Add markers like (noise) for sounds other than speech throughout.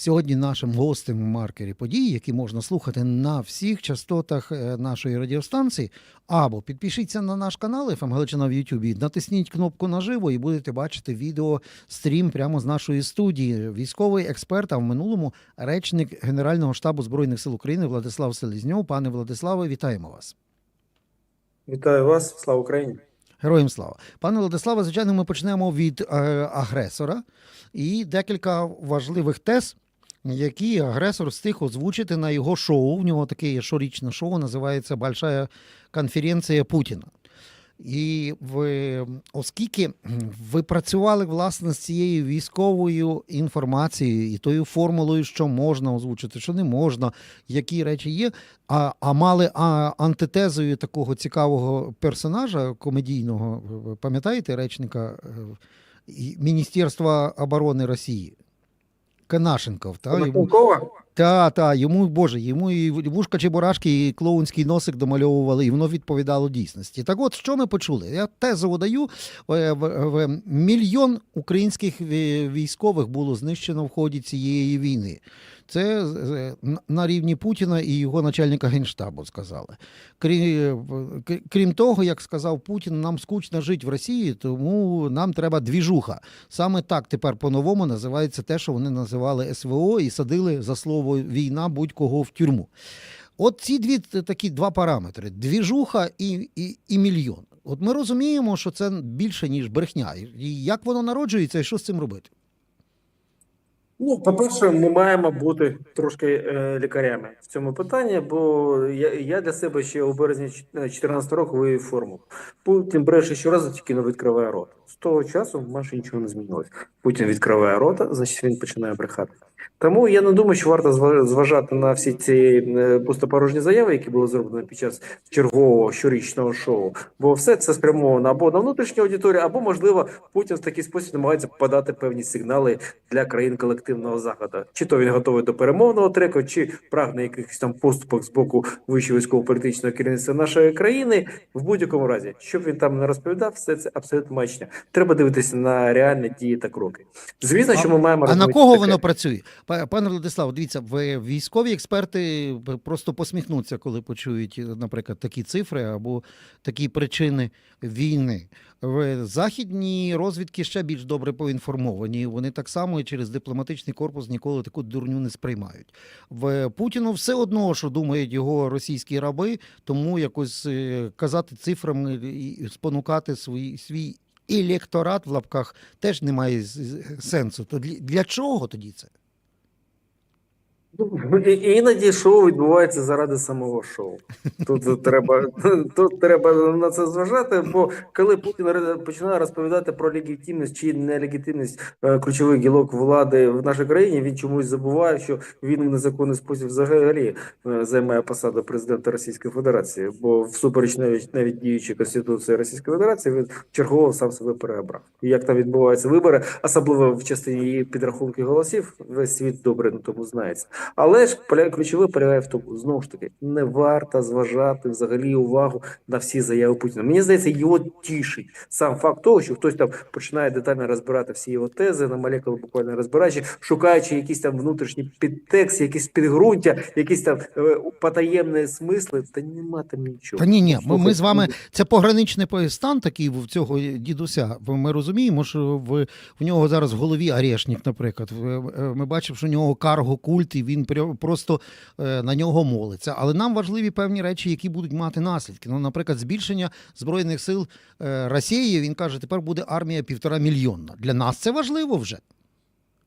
Сьогодні нашим гостем в маркері подій, які можна слухати на всіх частотах е, нашої радіостанції, або підпишіться на наш канал «ФМ Галичина в Ютубі, натисніть кнопку наживо і будете бачити відео стрім прямо з нашої студії. Військовий експерт, а в минулому речник Генерального штабу Збройних сил України Владислав Селезньов. Пане Владиславе, вітаємо вас. Вітаю вас, слава Україні. Героям слава. Пане Владиславе, звичайно, ми почнемо від е, агресора і декілька важливих тез, які агресор встиг озвучити на його шоу. В нього таке щорічне шоу, називається Большая конференція Путіна. І ви, оскільки ви працювали власне з цією військовою інформацією і тою формулою, що можна озвучити, що не можна, які речі є, а, а мали а, антитезою такого цікавого персонажа комедійного, пам'ятаєте, речника е, Міністерства оборони Росії? Канашенков, та, йому, та, та, йому, Боже, йому і вушка Чебурашки, і клоунський носик домальовували, і воно відповідало дійсності. Так от, що ми почули? Я тезу видаю, е, мільйон українських військових було знищено в ході цієї війни. Це е, на- на рівні Путіна і його начальника генштабу сказали. Крім, крім того, як сказав Путін, нам скучно жити в Росії, тому нам треба двіжуха. Саме так тепер по-новому називається те, що вони називали СВО і садили за слово війна будь-кого в тюрму. От ці дві такі два параметри: двіжуха і, і, і мільйон. От ми розуміємо, що це більше, ніж брехня. І як воно народжується, і що з цим робити? Ну, по-перше, ми маємо бути трошки е, лікарями в цьому питанні, бо я, я для себе ще у березні 2014 року вивів форму. Путін бреше щоразу, тільки не відкриває рот. З того часу майже нічого не змінилось. Путін відкриває рота, значить він починає брехати. Тому я не думаю, що варто зва- зважати на всі ці е, пустопорожні заяви, які були зроблені під час чергового щорічного шоу, бо все це спрямовано або на внутрішню аудиторію, або можливо Путін в такий спосіб намагається подати певні сигнали для країн колективного заходу. Чи то він готовий до перемовного треку, чи прагне якихось там поступок з боку вищого військово-політичного керівництва нашої країни. В будь-якому разі, щоб він там не розповідав, все це абсолютно маячня. Треба дивитися на реальні дії та кроки. Звісно, що ми маємо А на кого таке. воно працює? Па- Пане Владислав, дивіться, ви військові експерти просто посміхнуться, коли почують, наприклад, такі цифри або такі причини війни. Західні розвідки ще більш добре поінформовані. Вони так само і через дипломатичний корпус ніколи таку дурню не сприймають. В Путіну все одно, що думають його російські раби, тому якось е, казати цифрами і спонукати свій свій. Електорат в лапках теж немає сенсу. То для чого тоді це? Ну, Іноді шоу відбувається заради самого шоу. Тут (laughs) треба, тут треба на це зважати, бо коли Путін починає розповідати про легітимність чи нелегітимність е, ключових гілок влади в нашій країні, він чомусь забуває, що він в незаконний спосіб взагалі е, займає посаду президента Російської Федерації, бо всупереч навіть навіть діючій Конституції Російської Федерації він чергово сам себе переобрав. І як там відбуваються вибори, особливо в частині її підрахунки голосів, весь світ добре на тому знається. Але ж ключове полягає в тому, знову ж таки, не варто зважати взагалі увагу на всі заяви Путіна. Мені здається, його тішить сам факт того, що хтось там починає детально розбирати всі його тези на молекули, буквально розбираючи, шукаючи якісь там внутрішні підтексти, якісь підґрунтя, якісь там е, потаємні смисли. Та нема там нічого. Та ні, ні, ми, ми з вами це пограничний стан такий в цього дідуся. Ми розуміємо, що в, в нього зараз в голові арешник, наприклад. Е, Ми бачимо, що у нього карго культ, і він пря- просто е, на нього молиться. Але нам важливі певні речі, які будуть мати наслідки. Ну, наприклад, збільшення збройних сил е, Росії. Він каже, тепер буде армія півтора мільйонна. Для нас це важливо вже.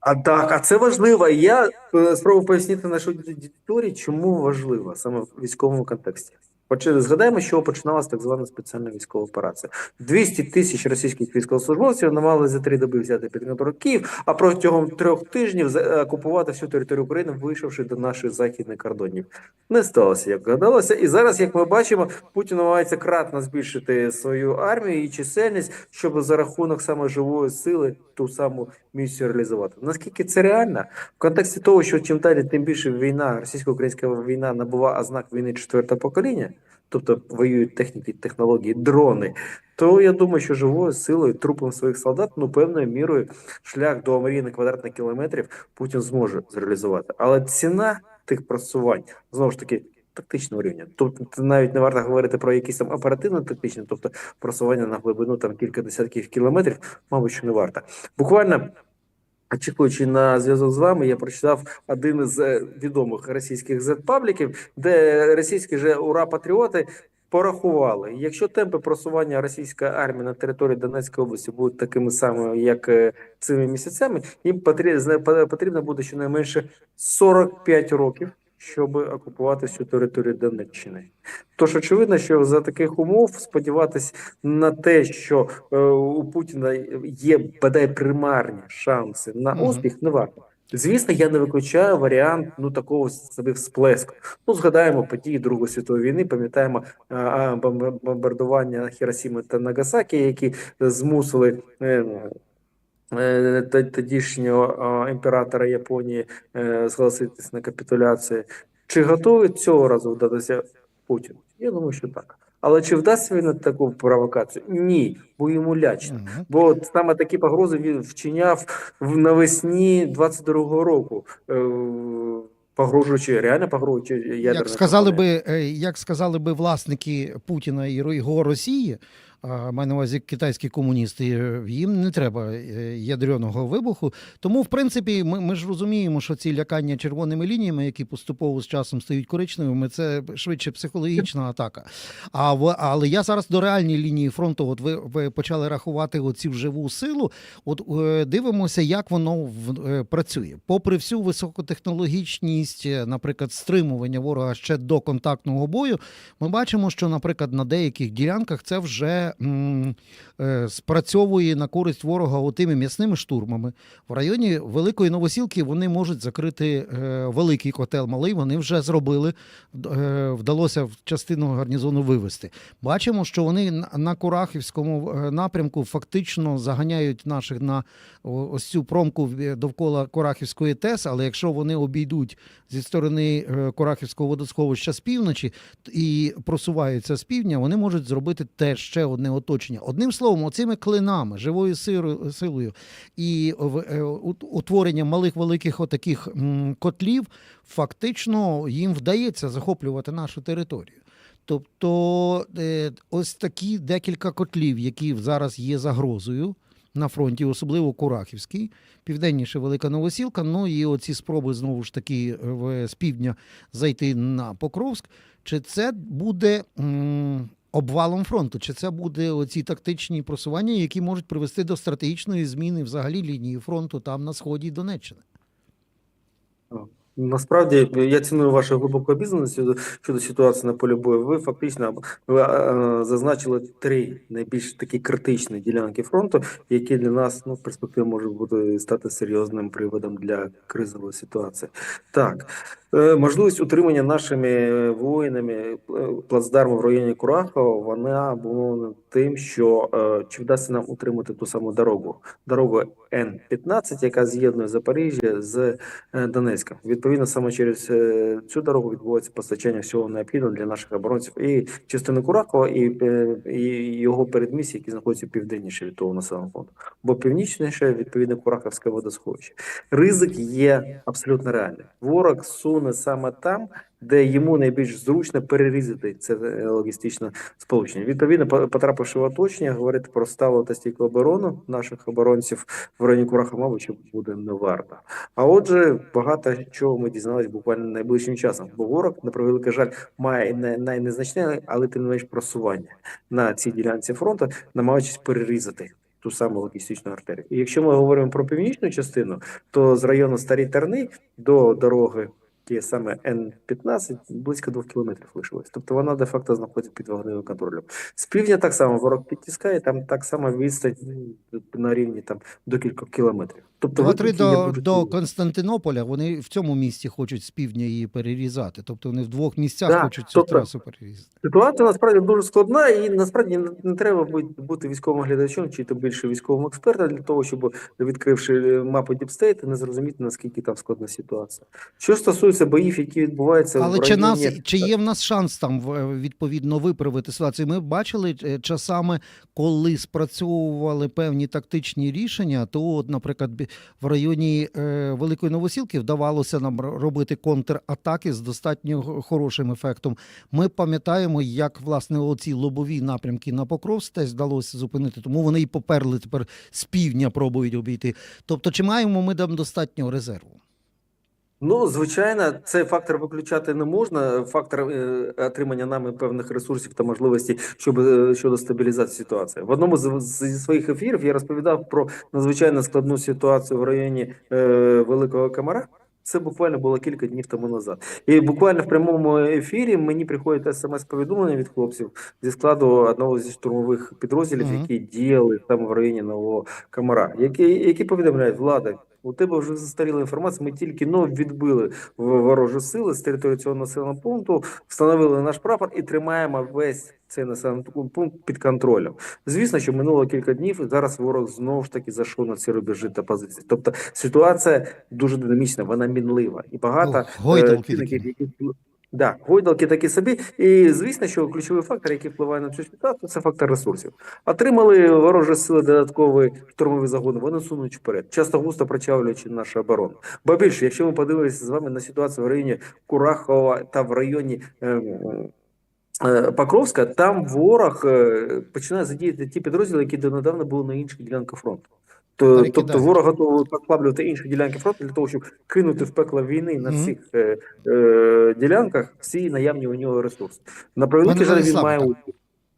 А так, а це важливо. Я е, спробую пояснити нашій аудиторії, чому важливо саме в військовому контексті. Згадаємо, чого починалася так звана спеціальна військова операція. 200 тисяч російських військовослужбовців намагали за три доби взяти під контроль Київ, а протягом трьох тижнів е, окупувати всю територію України, вийшовши до наших західних кордонів. Не сталося, як гадалося. І зараз, як ми бачимо, Путін намагається кратно збільшити свою армію і чисельність, щоб за рахунок саме живої сили ту саму місію реалізувати. Наскільки це реально? В контексті того, що чим далі, тим більше війна, російсько-українська війна набуває ознак війни четвертого покоління. Тобто воюють техніки, технології, дрони, то я думаю, що живою силою, трупом своїх солдат, ну певною мірою шлях до омрійних квадратних кілометрів Путін зможе зреалізувати. Але ціна тих просувань знову ж таки. Тактичного рівня, тобто навіть не варто говорити про якісь там оперативно-тактичні, тобто просування на глибину там кілька десятків кілометрів, мабуть, що не варто. Буквально очікуючи на зв'язок з вами, я прочитав один із е, відомих російських зет-пабліків, де російські же ура-патріоти порахували, якщо темпи просування російської армії на території Донецької області будуть такими самими, як е, цими місяцями, їм потрібно буде щонайменше 45 років, щоб окупувати всю територію Донеччини. Тож очевидно, що за таких умов сподіватись на те, що е, у Путіна є бодай примарні шанси на успіх, не варто. Звісно, я не виключаю варіант ну такого собі всплеску. Ну, згадаємо події Другої світової війни, пам'ятаємо а, бомбардування Хіросіми та Нагасакі, які змусили е, е, тодішнього імператора Японії е, зголоситись на капітуляцію. Чи готовий цього разу вдатися Путін? Я думаю, що так. Але чи вдасться він на таку провокацію? Ні, бо йому лячно. Бо от саме такі погрози він вчиняв навесні 22-го року, е, погрожуючи, реально погрожуючи ядерною Як сказали би, е, як сказали би власники Путіна і його Росії, маю на увазі китайські комуністи, е, їм не треба е, ядерного вибуху. Тому, в принципі, ми, ми ж розуміємо, що ці лякання червоними лініями, які поступово з часом стають коричневими, це швидше психологічна атака. А в, але я зараз до реальної лінії фронту. От ви, ви почали рахувати оцю вживу силу. От е, дивимося, як воно в, працює. Попри всю високотехнологічність, наприклад, стримування ворога ще до контактного бою, ми бачимо, що, наприклад, на деяких ділянках це вже е, спрацьовує на користь ворога отими м'ясними штурмами. В районі Великої Новосілки вони можуть закрити е, великий котел, малий. Вони вже зробили. Е, вдалося в частину гарнізону вивести. Бачимо, що вони на- Курахівському напрямку фактично заганяють наших на ось цю промку довкола Курахівської ТЕС, але якщо вони обійдуть зі сторони Курахівського водосховища з півночі і просуваються з півдня, вони можуть зробити теж ще одне оточення. Одним словом, оцими клинами, живою силою і е, утворенням малих великих отаких котлів, фактично їм вдається захоплювати нашу територію. Тобто, е, ось такі декілька котлів, які зараз є загрозою на фронті, особливо Курахівський, південніше Велика Новосілка. Ну і оці спроби знову ж таки е, з півдня зайти на Покровськ. Чи це буде обвалом фронту? Чи це буде оці тактичні просування, які можуть привести до стратегічної зміни взагалі лінії фронту там на сході Донеччини? Насправді я ціную вашу глибоку обізнаність щодо, ситуації на полі бою. Ви фактично ви, е, зазначили три найбільш такі критичні ділянки фронту, які для нас ну, в перспективі можуть бути стати серйозним приводом для кризової ситуації. Так, е, можливість утримання нашими воїнами е, плацдарму в районі Курахова, вона обумовлена тим, що чи вдасться нам утримати ту саму дорогу, дорогу Н-15, яка з'єднує Запоріжжя з е, Донецька. Відповідно, саме через е, цю дорогу відбувається постачання всього необхідного для наших оборонців і частини Куракова, і, е, і його передмісті, які знаходяться південніше від того населеного фонду, бо північніше відповідно Кураковське водосховище. Ризик є абсолютно реальний. Ворог суне саме там, де йому найбільш зручно перерізати це е, логістичне сполучення. Відповідно, потрапивши в оточення, говорити про сталу та стійку оборону наших оборонців в районі що буде не варто. А отже, багато чого ми дізналися буквально найближчим часом, бо ворог, на превеликий жаль, має не най але тим не менш просування на цій ділянці фронту, намагаючись перерізати. Ту саму логістичну артерію. І якщо ми говоримо про північну частину, то з району Старі Терни до дороги, ті саме Н-15, близько двох кілометрів лишилось. Тобто вона де-факто знаходиться під вогневим контролем. З півдня так само ворог підтискає, там так само відстань на рівні там до кількох кілометрів. Тобто Два-три до, дуже до. Константинополя. Вони в цьому місці хочуть з півдня її перерізати. Тобто вони в двох місцях Да, хочуть цю тобто- трасу перерізати. Ситуація насправді дуже складна, і насправді не, не треба бути, бути військовим глядачем чи то більше військовим експертом для того, щоб відкривши е, мапу Діпстейт, не зрозуміти наскільки там складна ситуація. Що стосується боїв, які відбуваються Але в чи нас чи є в нас шанс там в- відповідно виправити ситуацію? Ми бачили е, часами, коли спрацьовували певні тактичні рішення, то, от, наприклад, в районі е, Великої Новосілки вдавалося нам робити контратаки з достатньо хорошим ефектом. Ми пам'ятаємо, як власне оці лобові напрямки на Покровськ теж вдалося зупинити, тому вони і поперли тепер з півдня пробують обійти. Тобто, чи маємо ми там достатньо резерву? Ну, звичайно, цей фактор виключати не можна. Фактор е, отримання нами певних ресурсів та можливостей щоб, е, щодо стабілізації ситуації. В одному з, зі своїх ефірів я розповідав про надзвичайно складну ситуацію в районі е, Великого Камара. Це буквально було кілька днів тому назад. І буквально в прямому ефірі мені приходить смс-повідомлення від хлопців зі складу одного зі штурмових підрозділів, Мгм. які діяли там в районі Нового Камара, які, які повідомляють влада. У тебе вже застаріла інформація. Ми тільки но відбили в ворожі сили з території цього населеного пункту, встановили наш прапор і тримаємо весь цей населений пункт під контролем. Звісно, що минуло кілька днів, і зараз ворог знову ж таки зайшов на ці рубежі та позиції. Тобто ситуація дуже динамічна, вона мінлива і багато чинників, такі. які Да, гойдалки такі собі. І звісно, що ключовий фактор, який впливає на цю ситуацію, це фактор ресурсів. Отримали ворожі сили додаткові штурмові загони, вони сунуть вперед, часто густо причавлюючи нашу оборону. Бо більше, якщо ми подивимося з вами на ситуацію в районі Курахова та в районі. е, е, Покровська, там ворог е, починає задіяти ті підрозділи, які донедавна були на інших ділянках фронту. То, тобто ворог готовий послаблювати інші ділянки фронту для того, щоб кинути в пекло війни на всіх е, е, ділянках всі наявні у нього ресурси. На превеликий жаль, він має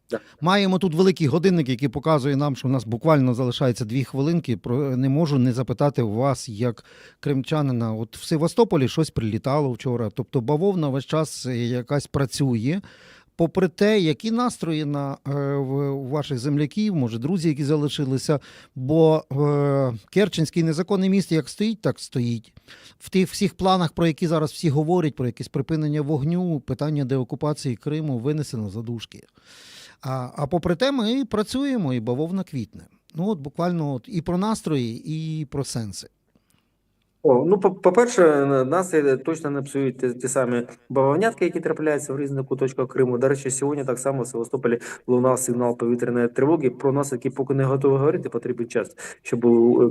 так. Маємо тут великий годинник, який показує нам, що в нас буквально залишається дві хвилинки. Про не можу не запитати вас, як кримчанина. От в Севастополі щось прилітало вчора. Тобто бавовна весь час е, якась працює. Попри те, які настрої на е, ваших земляків, може, друзі, які залишилися, бо е, Керченський незаконний міст як стоїть, так стоїть. В тих всіх планах, про які зараз всі говорять, про якесь припинення вогню, питання деокупації Криму винесено за дужки. А, а попри те, ми працюємо і бавовна квітне. Ну, от буквально от і про настрої, і про сенси. О, ну, по- по-перше, нас точно не псують ті, ті самі бавовнятки, які трапляються в різних куточках Криму. До речі, сьогодні так само в Севастополі лунав сигнал повітряної тривоги. Про нас, які поки не готові говорити, потрібен час, щоб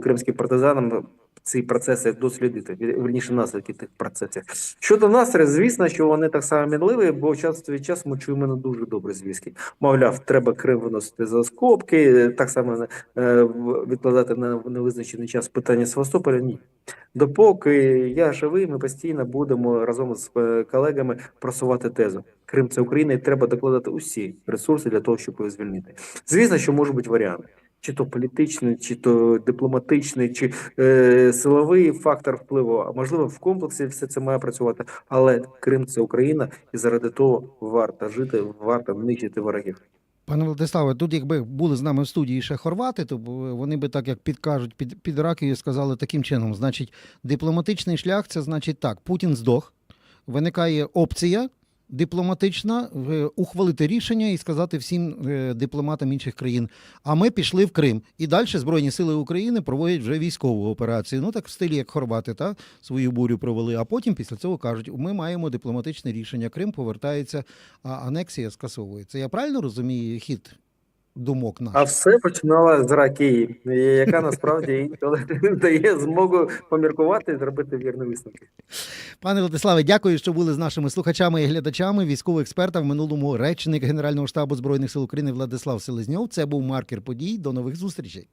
кримським партизанам ці процеси дослідити, вірніше наслідки тих процесів. Щодо настрою, звісно, що вони так само мінливі, бо час від часу ми чуємо не дуже добрі звістки. Мовляв, треба Крим виносити за скобки, так само е, відкладати на невизначений час питання Севастополя. Ні. Допоки я живий, ми постійно будемо разом з е, колегами просувати тезу. Крим це Україна, і треба докладати усі ресурси для того, щоб її звільнити. Звісно, що можуть бути варіанти. Чи то політичний, чи то дипломатичний, чи е, силовий фактор впливу, а можливо в комплексі все це має працювати. Але Крим це Україна, і заради того варто жити, варто нищити ворогів. Пане Владиславе, тут якби були з нами в студії ще хорвати, то вони би так як підкажуть під, під ракію, сказали таким чином: значить, дипломатичний шлях це значить так: Путін здох, виникає опція дипломатична е, ухвалити рішення і сказати всім е, дипломатам інших країн. А ми пішли в Крим. І далі Збройні Сили України проводять вже військову операцію. Ну так в стилі як хорвати, та свою бурю провели. А потім після цього кажуть: ми маємо дипломатичне рішення. Крим повертається, а анексія скасовується. Я правильно розумію хід думок А все починала з Ракії, яка насправді інколи (laughs) дає змогу поміркувати і зробити вірні висновки. Пане Владиславе, дякую, що були з нашими слухачами і глядачами. Військовий експерт, в минулому речник Генерального штабу збройних сил України Владислав Селезньов. Це був маркер подій. До нових зустрічей.